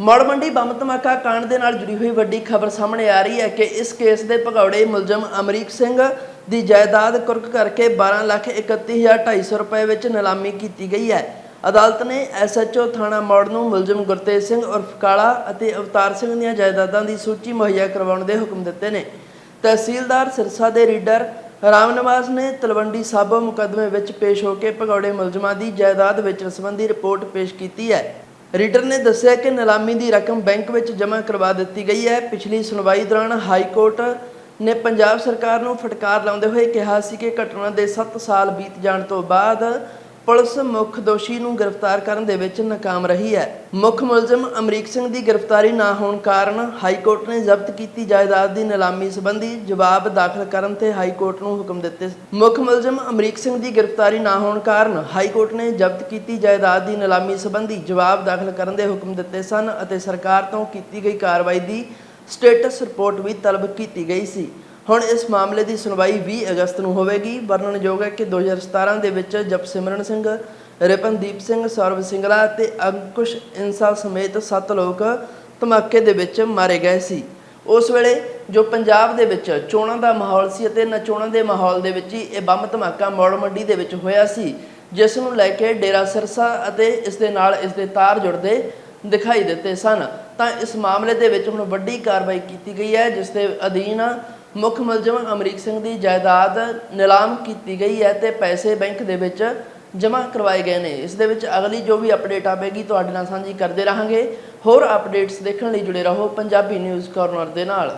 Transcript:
ਮੜ ਮੰਡੀ ਬੰਬ ਧਮਾਕਾ ਕਾਂਡ ਦੇ ਨਾਲ ਜੁੜੀ ਹੋਈ ਵੱਡੀ ਖਬਰ ਸਾਹਮਣੇ ਆ ਰਹੀ ਹੈ ਕਿ ਇਸ ਕੇਸ ਦੇ ਭਗੌੜੇ ਮੁਲਜ਼ਮ ਅਮਰੀਕ ਸਿੰਘ ਦੀ ਜਾਇਦਾਦ ਕੁਰਕ ਕਰਕੇ 12 ਲੱਖ 31250 ਰੁਪਏ ਵਿੱਚ ਨਿਲਾਮੀ ਕੀਤੀ ਗਈ ਹੈ। ਅਦਾਲਤ ਨੇ ਐਸਐਚਓ ਥਾਣਾ ਮੌੜ ਨੂੰ ਮੁਲਜ਼ਮ ਗੁਰਤੇਜ ਸਿੰਘ ਉਰਫ ਕਾਲਾ ਅਤੇ ਅਵਤਾਰ ਸਿੰਘ ਦੀਆਂ ਜਾਇਦਾਦਾਂ ਦੀ ਸੂਚੀ ਮੁਹੱਈਆ ਕਰਵਾਉਣ ਦੇ ਹੁਕਮ ਦਿੱਤੇ ਨੇ। ਤਹਿਸੀਲਦਾਰ ਸਿਰਸਾ ਦੇ ਰੀਡਰ ਰਾਮ ਨਿਵਾਸ ਨੇ ਤਲਵੰਡੀ ਸਾਬੋ ਮੁਕੱਦਮੇ ਵਿੱਚ ਪੇਸ਼ ਹੋ ਕੇ ਭਗੌੜੇ ਮੁਲਜ਼ਮਾਂ ਦੀ ਜਾਇਦਾਦ ਵੇਚਣ ਸੰਬੰਧੀ ਰਿਪੋਰਟ ਪੇਸ਼ ਕੀਤੀ ਹੈ। ਰੀਡਰ ਨੇ ਦੱਸਿਆ ਕਿ ਨਿਲਾਮੀ ਦੀ ਰਕਮ ਬੈਂਕ ਵਿੱਚ ਜਮ੍ਹਾਂ ਕਰਵਾ ਦਿੱਤੀ ਗਈ ਹੈ। ਪਿਛਲੀ ਸੁਣਵਾਈ ਦੌਰਾਨ ਹਾਈ ਕੋਰਟ ਨੇ ਪੰਜਾਬ ਸਰਕਾਰ ਨੂੰ ਫਟਕਾਰ ਲਾਉਂਦੇ ਹੋਏ ਕਿਹਾ ਸੀ ਕਿ ਘਟਨਾ ਦੇ 7 ਸਾਲ ਬੀਤ ਜਾਣ ਤੋਂ ਬਾਅਦ ਪੁਲਿਸ ਮੁੱਖ ਦੋਸ਼ੀ ਨੂੰ ਗ੍ਰਿਫਤਾਰ ਕਰਨ ਦੇ ਵਿੱਚ ਨਾਕਾਮ ਰਹੀ ਹੈ। ਮੁੱਖ ਮੁਲਜ਼ਮ ਅਮਰੀਕ ਸਿੰਘ ਦੀ ਗ੍ਰਿਫਤਾਰੀ ਨਾ ਹੋਣ ਕਾਰਨ ਹਾਈ ਕੋਰਟ ਨੇ ਜ਼ਬਤ ਕੀਤੀ ਜਾਇਦਾਦ ਦੀ ਨਿਲਾਮੀ ਸੰਬੰਧੀ ਜਵਾਬ ਦਾਖਲ ਕਰਨ ਤੇ ਹਾਈ ਕੋਰਟ ਨੂੰ ਹੁਕਮ ਦਿੱਤੇ ਮੁੱਖ ਮੁਲਜ਼ਮ ਅਮਰੀਕ ਸਿੰਘ ਦੀ ਗ੍ਰਿਫਤਾਰੀ ਨਾ ਹੋਣ ਕਾਰਨ ਹਾਈ ਕੋਰਟ ਨੇ ਜ਼ਬਤ ਕੀਤੀ ਜਾਇਦਾਦ ਦੀ ਨਿਲਾਮੀ ਸੰਬੰਧੀ ਜਵਾਬ ਦਾਖਲ ਕਰਨ ਦੇ ਹੁਕਮ ਦਿੱਤੇ ਸਨ ਅਤੇ ਸਰਕਾਰ ਤੋਂ ਕੀਤੀ ਗਈ ਕਾਰਵਾਈ ਦੀ ਸਟੇਟਸ ਰਿਪੋਰਟ ਵੀ ਤਲਬ ਕੀਤੀ ਗਈ ਸੀ। ਹੁਣ ਇਸ ਮਾਮਲੇ ਦੀ ਸੁਣਵਾਈ 20 ਅਗਸਤ ਨੂੰ ਹੋਵੇਗੀ। ਵਰਣਨਯੋਗ ਹੈ ਕਿ 2017 ਦੇ ਵਿੱਚ ਜਪਸਿਮਰਨ ਸਿੰਘ, ਰਿਪਨਦੀਪ ਸਿੰਘ, ਸੌਰਵ ਸਿੰਗਲਾ ਅਤੇ ਅੰਕੁਸ਼ ਇਨਸਾ ਸਮੇਤ 7 ਲੋਕ ਧਮਾਕੇ ਦੇ ਵਿੱਚ ਮਾਰੇ ਗਏ ਸੀ। ਉਸ ਵੇਲੇ ਜੋ ਪੰਜਾਬ ਦੇ ਵਿੱਚ ਚੋਣਾਂ ਦਾ ਮਾਹੌਲ ਸੀ ਅਤੇ ਨਚੋਣਾਂ ਦੇ ਮਾਹੌਲ ਦੇ ਵਿੱਚ ਹੀ ਇਹ ਬੰਬ ਧਮਾਕਾ ਮੌੜ ਮੰਡੀ ਦੇ ਵਿੱਚ ਹੋਇਆ ਸੀ, ਜਿਸ ਨੂੰ ਲੈ ਕੇ ਡੇਰਾ ਸਿਰਸਾ ਅਤੇ ਇਸ ਦੇ ਨਾਲ ਇਸ ਦੇ ਤਾਰ ਜੁੜਦੇ ਦਿਖਾਈ ਦਿੱਤੇ ਸਨ। ਤਾਂ ਇਸ ਮਾਮਲੇ ਦੇ ਵਿੱਚ ਹੁਣ ਵੱਡੀ ਕਾਰਵਾਈ ਕੀਤੀ ਗਈ ਹੈ, ਜਿਸ ਦੇ ਅਧੀਨ ਮੁੱਖ ਮੁਲਜ਼ਮ ਅਮਰੀਕ ਸਿੰਘ ਦੀ ਜਾਇਦਾਦ ਨਿਲਾਮ ਕੀਤੀ ਗਈ ਹੈ ਤੇ ਪੈਸੇ ਬੈਂਕ ਦੇ ਵਿੱਚ ਜਮ੍ਹਾਂ ਕਰਵਾਏ ਗਏ ਨੇ। ਇਸ ਦੇ ਵਿੱਚ ਅਗਲੀ ਜੋ ਵੀ ਅਪਡੇਟ ਆਵੇਗੀ, ਤੁਹਾਡੇ ਨਾਲ ਸਾਂਝੀ ਕਰਦੇ ਰਹਾਂਗੇ। ਹੋਰ ਅਪਡੇਟਸ ਦੇਖਣ ਲਈ ਜੁੜੇ ਰਹੋ ਪੰਜਾਬੀ ਨਿਊਜ਼ ਕਾਰਨਰ ਦੇ ਨਾਲ।